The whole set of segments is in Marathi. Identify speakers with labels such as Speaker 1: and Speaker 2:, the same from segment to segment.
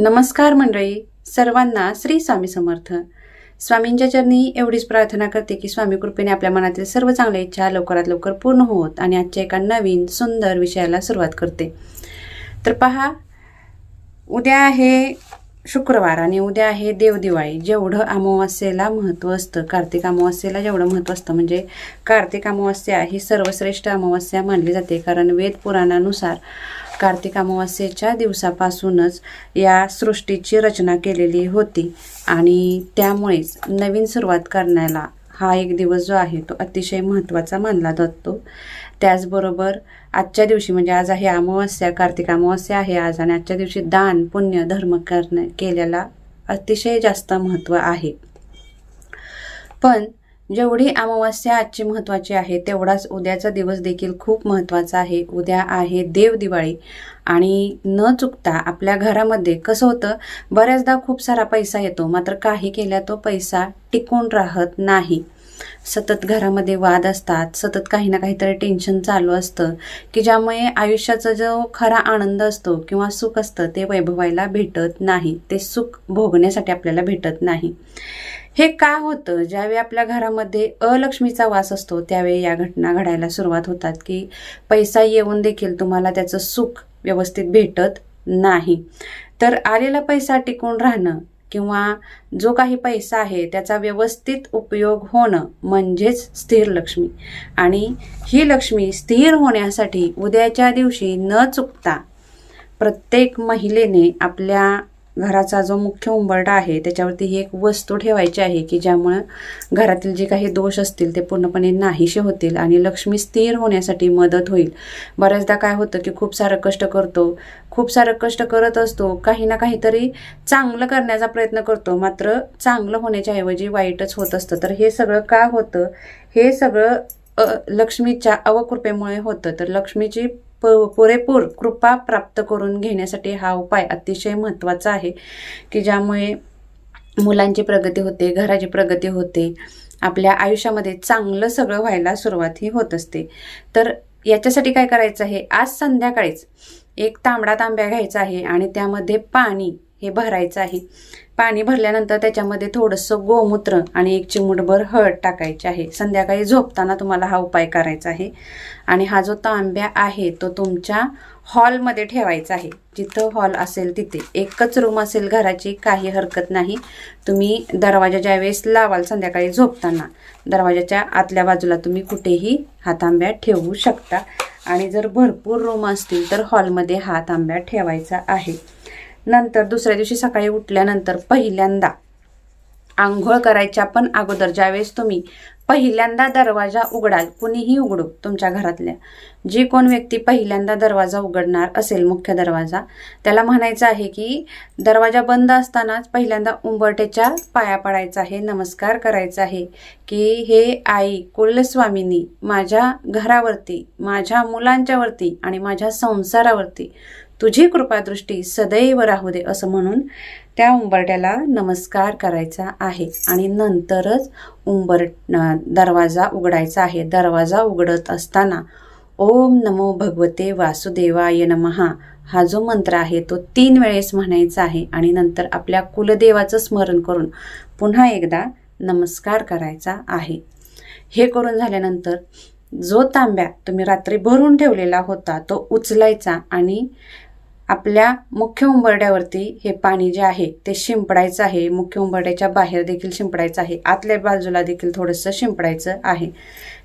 Speaker 1: नमस्कार मंडळी सर्वांना श्री स्वामी समर्थ. स्वामींच्या चरणी एवढीच प्रार्थना करते की स्वामी कृपेने आपल्या मनातील सर्व चांगल्या इच्छा लवकरात लवकर पूर्ण होत आणि आजच्या एका नवीन सुंदर विषयाला सुरुवात करते. तर पहा उद्या आहे शुक्रवार आणि उद्या आहे देवदिवाळी. जेवढं अमावस्येला महत्त्व असतं कार्तिक अमावस्येला जेवढं महत्त्व असतं म्हणजे कार्तिक अमावस्या ही सर्वश्रेष्ठ अमावस्या मानली जाते. कारण वेद पुराणानुसार कार्तिक अमावास्येच्या दिवसापासूनच या सृष्टीची रचना केलेली होती. आणि त्यामुळेच नवीन सुरुवात करण्याला हा एक दिवस जो आहे तो अतिशय महत्त्वाचा मानला जातो. त्याचबरोबर आजच्या दिवशी म्हणजे आज आहे अमावस्या कार्तिक अमावस्या आहे आज आणि आजच्या दिवशी दान पुण्य धर्म करणे केल्याला अतिशय जास्त महत्त्व आहे. पण जेवढी अमावस्या आजची महत्त्वाची आहे तेवढाच उद्याचा दिवस देखील खूप महत्त्वाचा आहे. उद्या आहे देव दिवाळी. आणि न चुकता आपल्या घरामध्ये कसं होतं बऱ्याचदा खूप सारा पैसा येतो मात्र काही केल्या तो पैसा टिकून राहत नाही. सतत घरामध्ये वाद असतात सतत काही ना काहीतरी टेन्शन चालू असतं की ज्यामुळे आयुष्याचा जो खरा आनंद असतो किंवा सुख असतं ते वैभवायला भेटत नाही. ते सुख भोगण्यासाठी आपल्याला भेटत नाही. हे का होतं? ज्यावेळी आपल्या घरामध्ये अलक्ष्मीचा वास असतो त्यावेळी या घटना घडायला सुरुवात होतात की पैसा येऊन देखील तुम्हाला त्याचं सुख व्यवस्थित भेटत नाही. तर आलेला पैसा टिकून राहणं किंवा जो काही पैसा आहे त्याचा व्यवस्थित उपयोग होणं म्हणजेच स्थिर लक्ष्मी. आणि ही लक्ष्मी स्थिर होण्यासाठी उद्याच्या दिवशी न चुकता प्रत्येक महिलेने आपल्या घराचा जो मुख्य उंबरडा आहे त्याच्यावरती ही एक वस्तू ठेवायची आहे की ज्यामुळं घरातील जे काही दोष असतील ते पूर्णपणे नाहीसे होतील आणि लक्ष्मी स्थिर होण्यासाठी मदत होईल. बऱ्याचदा काय होतं की खूप सारं कष्ट करतो खूप सारं कष्ट करत असतो काही ना काहीतरी चांगलं करण्याचा प्रयत्न करतो मात्र चांगलं होण्याच्या ऐवजी वाईटच होत असतं. तर हे सगळं का होतं? हे सगळं लक्ष्मीच्या अवकृपेमुळे होतं. तर लक्ष्मीची प पुरेपूर कृपा प्राप्त करून घेण्यासाठी हा उपाय अतिशय महत्त्वाचा आहे की ज्यामुळे मुलांची प्रगती होते घराची प्रगती होते आपल्या आयुष्यामध्ये चांगलं सगळं व्हायला सुरुवात ही होत असते. तर याच्यासाठी काय करायचं आहे? आज संध्याकाळीच एक तांबडा तांब्या घ्यायचा आहे आणि त्यामध्ये पाणी हे भरायचं आहे. पाणी भरल्यानंतर त्याच्यामध्ये थोडंसं गोमूत्र आणि एक चिमूटभर हळद टाकायची आहे. संध्याकाळी झोपताना तुम्हाला हा उपाय करायचा आहे. आणि हा जो तांब्या आहे तो तुमच्या हॉलमध्ये ठेवायचा आहे. जिथं हॉल असेल तिथे. एकच रूम असेल घराची काही हरकत नाही. तुम्ही दरवाजा ज्यावेळेस लावाल संध्याकाळी झोपताना दरवाजाच्या आतल्या बाजूला तुम्ही कुठेही हा तांब्या ठेवू शकता. आणि जर भरपूर रूम असतील तर हॉलमध्ये हा तांब्या ठेवायचा आहे. नंतर दुसऱ्या दिवशी सकाळी उठल्यानंतर पहिल्यांदा आंघोळ करायच्या पण अगोदर ज्यावेळेस तुम्ही पहिल्यांदा दरवाजा उघडाल कुणीही उघडू तुमच्या घरातल्या. जी कोण व्यक्ती पहिल्यांदा दरवाजा उघडणार असेल मुख्य दरवाजा त्याला म्हणायचं आहे की दरवाजा बंद असतानाच पहिल्यांदा उंबरट्याच्या पाया पडायचा आहे नमस्कार करायचा आहे की हे आई कुलस्वामींनी माझ्या घरावरती माझ्या मुलांच्यावरती आणि माझ्या संसारावरती तुझी कृपादृष्टी सदैव राहू दे असं म्हणून त्या उंबरट्याला नमस्कार करायचा आहे. आणि नंतरच उंबर दरवाजा उघडायचा आहे. दरवाजा उघडत असताना ओम नमो भगवते वासुदेवाय नमहा. हा जो मंत्र आहे तो तीन वेळेस म्हणायचा आहे. आणि नंतर आपल्या कुलदेवाचं स्मरण करून पुन्हा एकदा नमस्कार करायचा आहे. हे करून झाल्यानंतर जो तांब्या तुम्ही रात्री भरून ठेवलेला होता तो उचलायचा आणि आपल्या मुख्य उंबरड्यावरती हे पाणी जे आहे ते शिंपडायचं आहे. मुख्य उंबरड्याच्या बाहेर देखील शिंपडायचं आहे. आतल्या बाजूला देखील थोडंसं शिंपडायचं आहे.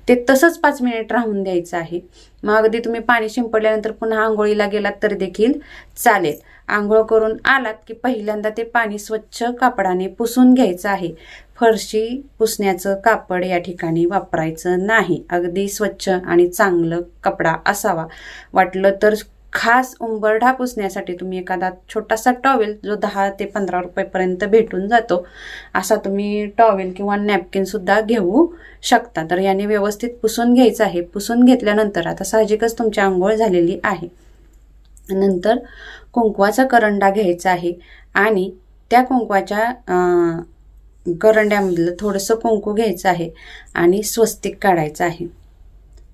Speaker 1: ते तसंच पाच मिनिट राहून द्यायचं आहे. मग अगदी तुम्ही पाणी शिंपडल्यानंतर पुन्हा आंघोळीला गेलात तरी देखील चालेल. आंघोळ करून आलात की पहिल्यांदा ते पाणी स्वच्छ कापडाने पुसून घ्यायचं आहे. फरशी पुसण्याचं कापड या ठिकाणी वापरायचं नाही. अगदी स्वच्छ आणि चांगलं कपडा असावा. वाटलं तर खास उंबरढा पुसण्यासाठी तुम्ही एखादा छोटासा टॉवेल जो दहा ते पंधरा रुपयेपर्यंत भेटून जातो असा तुम्ही टॉवेल किंवा नॅपकिनसुद्धा घेऊ शकता. तर याने व्यवस्थित पुसून घ्यायचं आहे. पुसून घेतल्यानंतर आता साहजिकच तुमची आंघोळ झालेली आहे. नंतर कुंकवाचा करंडा घ्यायचा आहे आणि त्या कुंकवाच्या करंड्यामधलं थोडंसं कुंकू घ्यायचं आहे आणि स्वस्तिक काढायचं आहे.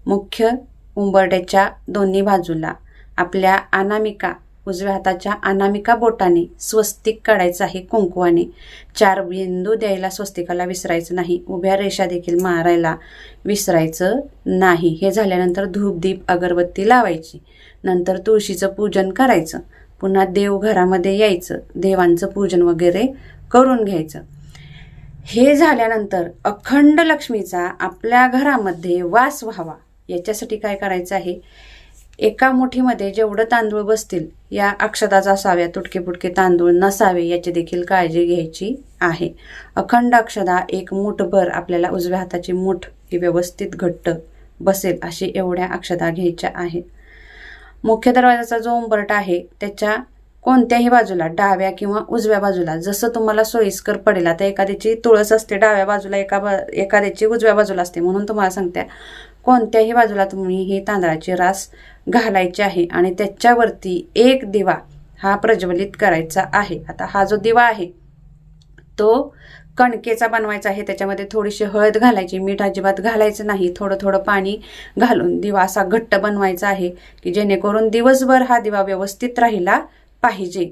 Speaker 1: मुख्य उंबरड्याच्या दोन्ही बाजूला आपल्या अनामिका उजव्या हाताच्या अनामिका बोटाने स्वस्तिक काढायचं आहे कुंकुवाने. चार बिंदू द्यायला स्वस्तिकाला विसरायचं नाही. उभ्या रेषा देखील मारायला विसरायचं नाही. हे झाल्यानंतर धूपदीप अगरबत्ती लावायची. नंतर तुळशीचं पूजन करायचं. पुन्हा देवघरामध्ये यायचं. देवांचं पूजन वगैरे करून घ्यायचं. हे झाल्यानंतर अखंड लक्ष्मीचा आपल्या घरामध्ये वास व्हावा. याच्यासाठी काय करायचं आहे? एका मुठीमध्ये जेवढं तांदूळ बसतील या अक्षताच असाव्या तुटके फुटके तांदूळ नसावे याची देखील काळजी घ्यायची आहे. अखंड अक्षदा एक मुठभर आपल्याला उजव्या हाताची मूठ ही व्यवस्थित घट्ट बसेल अशी एवढ्या अक्षता घ्यायच्या आहेत. मुख्य दरवाजाचा जो उंबरटा आहे त्याच्या कोणत्याही बाजूला डाव्या किंवा उजव्या बाजूला जसं तुम्हाला सोयीस्कर पडेल आता एखाद्याची तुळस असते डाव्या बाजूला एका बा एखाद्याची उजव्या बाजूला असते म्हणून तुम्हाला सांगते. कोणत्याही बाजूला तुम्ही ही तांदळाची रास घालायची आहे आणि त्याच्यावरती एक दिवा हा प्रज्वलित करायचा आहे. आता हा जो दिवा आहे तो कणकेचा बनवायचा आहे. त्याच्यामध्ये थोडीशी हळद घालायची मीठ अजिबात घालायचं नाही. थोडं थोडं पाणी घालून दिवा असा घट्ट बनवायचा आहे की जेणेकरून दिवसभर हा दिवा व्यवस्थित राहिला पाहिजे.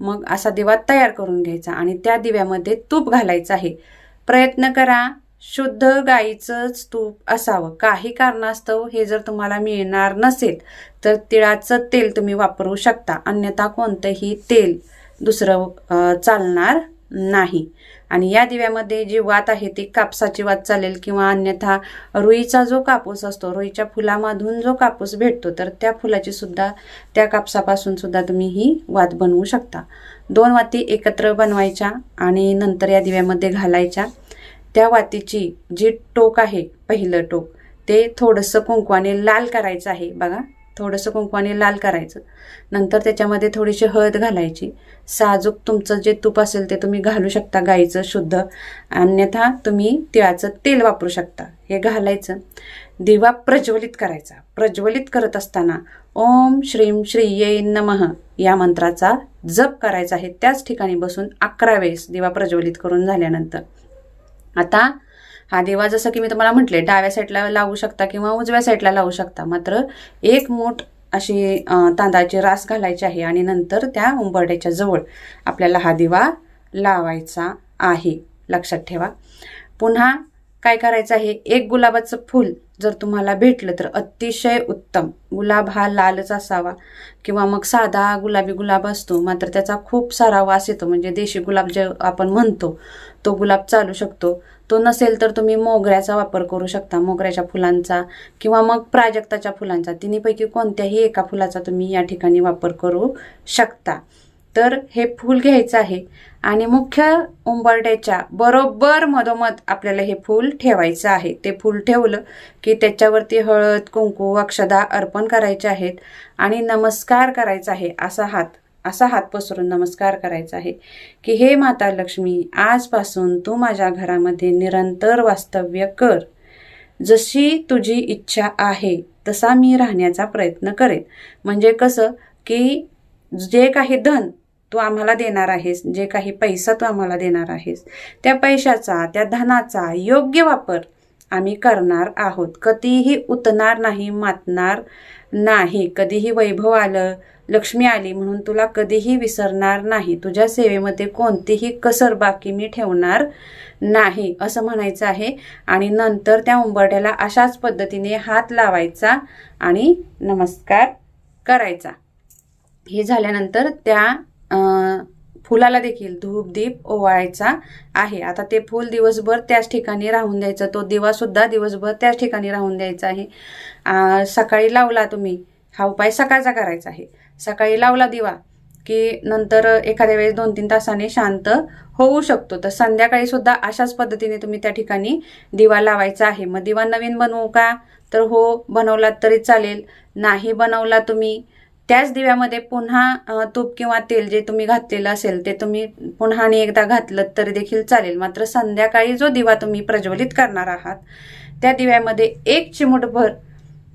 Speaker 1: मग असा दिवा तयार करून घ्यायचा आणि त्या दिव्यामध्ये तूप घालायचं आहे. प्रयत्न करा शुद्ध गाईचंच तूप असावं. काही कारणास्तव हे जर तुम्हाला मिळणार नसेल तर तिळाचं तेल तुम्ही वापरू शकता. अन्यथा कोणतंही तेल दुसरं चालणार नाही. आणि या दिव्यामध्ये जी वात आहे ती कापसाची वात चालेल किंवा अन्यथा रुईचा जो कापूस असतो रुईच्या फुलामधून जो कापूस भेटतो तर त्या फुलाची सुद्धा त्या कापसापासून सुद्धा तुम्ही ही वात बनवू शकता. दोन वाती एकत्र बनवायच्या आणि नंतर या दिव्यामध्ये घालायच्या. त्या वातीची जी टोक आहे पहिलं टोक ते थोडंसं कुंकवाने लाल करायचं आहे. बघा थोडंसं कुंकवाने लाल करायचं. नंतर त्याच्यामध्ये थोडीशी हळद घालायची. साजूक तुमचं जे तूप असेल ते तुम्ही घालू शकता गाईचं शुद्ध. अन्यथा तुम्ही तिळाचं तेल वापरू शकता. हे घालायचं. दिवा प्रज्वलित करायचा. प्रज्वलित करत असताना ओम श्रीम श्रीये नमः या मंत्राचा जप करायचा आहे. त्याच ठिकाणी बसून अकरा वेळेस दिवा प्रज्वलित करून झाल्यानंतर. आता हा दिवा जसं की मी तुम्हाला म्हटले डाव्या साईडला लावू शकता किंवा उजव्या साईडला लावू शकता. मात्र एक मोठ अशी तांदळाची रास घालायची आहे आणि नंतर त्या उंबरड्याच्या जवळ आपल्याला हा दिवा लावायचा आहे. लक्षात ठेवा. पुन्हा काय करायचं आहे? एक गुलाबाचं फूल जर तुम्हाला भेटलं तर अतिशय उत्तम. गुलाब हा लालच असावा. किंवा मग साधा गुलाबी गुलाब असतो मात्र त्याचा खूप सारा वास येतो. म्हणजे देशी गुलाब जे आपण म्हणतो तो गुलाब चालू शकतो. तो नसेल तर तुम्ही मोगऱ्याचा वापर करू शकता. मोगऱ्याच्या फुलांचा किंवा मग प्राजक्ताच्या फुलांचा. तिन्हीपैकी कोणत्याही एका फुलाचा तुम्ही या ठिकाणी वापर करू शकता. तर हे फूल घ्यायचं आहे. आणि मुख्य उंबरड्याच्या बरोबर मधोमध आपल्याला हे फूल ठेवायचं आहे. ते फूल ठेवलं की त्याच्यावरती हळद कुंकू अक्षदा अर्पण करायचे आहेत. आणि नमस्कार करायचा आहे. असा हात असा हात पसरून नमस्कार करायचा आहे की हे माता लक्ष्मी आजपासून तू माझ्या घरामध्ये निरंतर वास्तव्य कर. जशी तुझी इच्छा आहे तसा मी राहण्याचा प्रयत्न करेन. म्हणजे कसं की जे काही धन तू आम्हाला देणार आहेस जे काही पैसा तू आम्हाला देणार आहेस त्या पैशाचा त्या धनाचा योग्य वापर आम्ही करणार आहोत. कधीही उतणार नाही मातणार नाही. कधीही वैभव आलं लक्ष्मी आली म्हणून तुला कधीही विसरणार नाही. तुझ्या सेवेमध्ये कोणतीही कसर बाकी मी ठेवणार नाही असं म्हणायचं आहे. आणि नंतर त्या उंबरठ्याला अशाच पद्धतीने हात लावायचा आणि नमस्कार करायचा. हे झाल्यानंतर त्या फुलाला देखील धूप दीप ओवाळायचा आहे. आता ते फूल दिवसभर त्याच ठिकाणी राहून द्यायचं. तो दिवासुद्धा दिवसभर त्याच ठिकाणी राहून द्यायचा आहे. सकाळी लावला तुम्ही हा उपाय सकाळचा करायचा आहे. सकाळी लावला दिवा की नंतर एखाद्या वेळेस दोन तीन तासाने शांत होऊ शकतो. तर संध्याकाळी सुद्धा अशाच पद्धतीने तुम्ही त्या ठिकाणी दिवा लावायचा आहे. मग दिवा नवीन बनवू का? तर हो बनवलात तरी चालेल. नाही बनवला तुम्ही त्याच दिव्यामध्ये पुन्हा तूप किंवा तेल जे तुम्ही घातलेलं असेल ते तुम्ही पुन्हा आणि एकदा घातलं तरी देखील चालेल. मात्र संध्याकाळी जो दिवा तुम्ही प्रज्वलित करणार आहात त्या दिव्यामध्ये एक चिमूटभर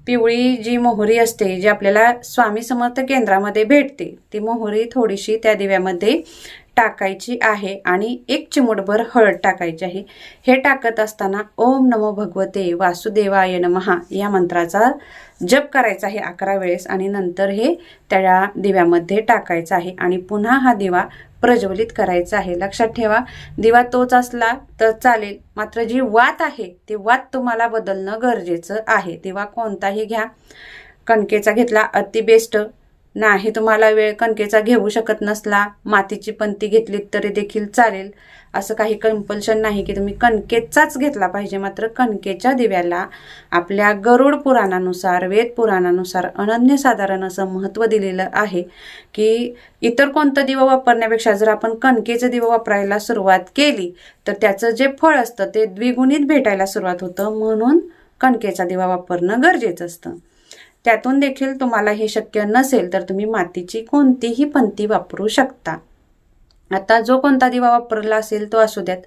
Speaker 1: पिवळी जी मोहरी असते जी आपल्याला स्वामी समर्थ केंद्रामध्ये भेटते ती मोहरी थोडीशी त्या दिव्यामध्ये टाकायची आहे आणि एक चिमूटभर हळद टाकायची आहे. हे टाकत असताना ओम नमो भगवते वासुदेवाय नमहा या मंत्राचा जप करायचा आहे अकरा वेळेस आणि नंतर हे त्या दिव्यामध्ये टाकायचं आहे आणि पुन्हा हा दिवा प्रज्वलित करायचा आहे. लक्षात ठेवा दिवा तोच असला तर चालेल मात्र जी वात आहे ती वात तुम्हाला बदलणं गरजेचं आहे. दिवा कोणताही घ्या. कणकेचा घेतला अति बेस्ट. नाही तुम्हाला वेळ कणकेचा घेऊ शकत नसला मातीची पंती घेतलीत तरी देखील चालेल. असं काही कंपल्शन नाही की तुम्ही कणकेचाच घेतला पाहिजे. मात्र कणकेच्या दिव्याला आपल्या गरुड पुराणानुसार वेद पुराणानुसार अनन्यसाधारण असं महत्त्व दिलेलं आहे की इतर कोणतं दिवं वापरण्यापेक्षा जर आपण कणकेचं दिवं वापरायला सुरुवात केली तर त्याचं जे फळ असतं ते द्विगुणित भेटायला सुरुवात होतं. म्हणून कणकेचा दिवा वापरणं गरजेचं असतं. त्यातून देखील तुम्हाला हे शक्य नसेल तर तुम्ही मातीची कोणतीही पंती वापरू शकता. आता जो कोणता दिवा वापरला असेल तो असू द्यात.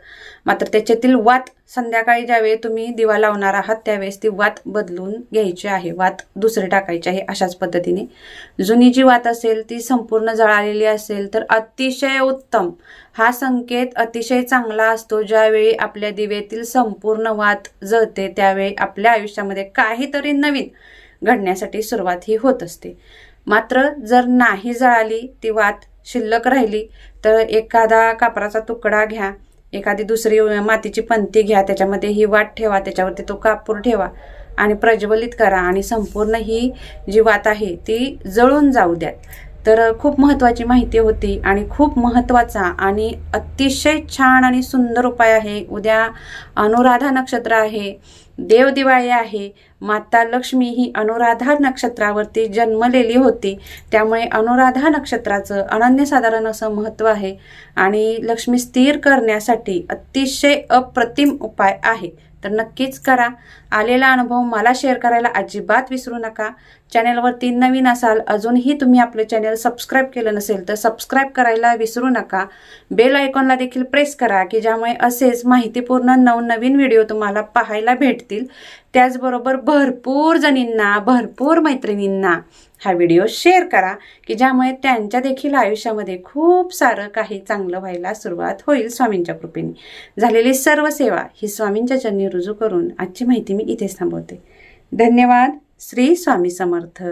Speaker 1: मात्र त्याच्यातील वात संध्याकाळी ज्यावेळी तुम्ही दिवा लावणार आहात त्यावेळेस ती वात बदलून घ्यायची आहे. वात दुसरी टाकायची आहे अशाच पद्धतीने. जुनी जी वात असेल ती संपूर्ण जळालेली असेल तर अतिशय उत्तम. हा संकेत अतिशय चांगला असतो. ज्यावेळी आपल्या दिवेतील संपूर्ण वात जळते त्यावेळी आपल्या आयुष्यामध्ये काहीतरी नवीन घडण्यासाठी सुरुवात ही होत असते. मात्र जर नाही जळाली ती वात शिल्लक राहिली तर एखादा कापराचा तुकडा घ्या एखादी दुसरी मातीची पंती घ्या त्याच्यामध्ये ही वाट ठेवा त्याच्यावरती तो कापूर ठेवा आणि प्रज्वलित करा आणि संपूर्ण ही जी वात आहे ती जळून जाऊ द्यात. तर खूप महत्त्वाची माहिती होती आणि खूप महत्त्वाचा आणि अतिशय छान आणि सुंदर उपाय आहे. उद्या अनुराधा नक्षत्र आहे. देव दिवाळी आहे. माता लक्ष्मी ही अनुराधा नक्षत्रावरती जन्मलेली होती. त्यामुळे अनुराधा नक्षत्राचं अनन्यसाधारण असं महत्त्व आहे आणि लक्ष्मी स्थिर करण्यासाठी अतिशय अप्रतिम उपाय आहे. तर नक्कीच करा. आलेला अनुभव मला शेअर करायला अजिबात विसरू नका. चॅनेलवरती नवीन असाल अजूनही तुम्ही आपलं चॅनेल सबस्क्राईब केलं नसेल तर सबस्क्राईब करायला विसरू नका. बेल आयकॉनला देखील प्रेस करा की ज्यामुळे असेच माहितीपूर्ण नवनवीन व्हिडिओ तुम्हाला पाहायला भेटतील. त्याचबरोबर भरपूर जणींना भरपूर मैत्रिणींना हा व्हिडिओ शेअर करा की ज्यामुळे त्यांच्या देखील आयुष्यामध्ये खूप सारं काही चांगलं व्हायला सुरुवात होईल स्वामींच्या कृपेने. झालेली सर्व सेवा ही स्वामींच्या चरणी रुजू करून आजची माहिती मी इथेच थांबवते. धन्यवाद. श्री स्वामी समर्थ.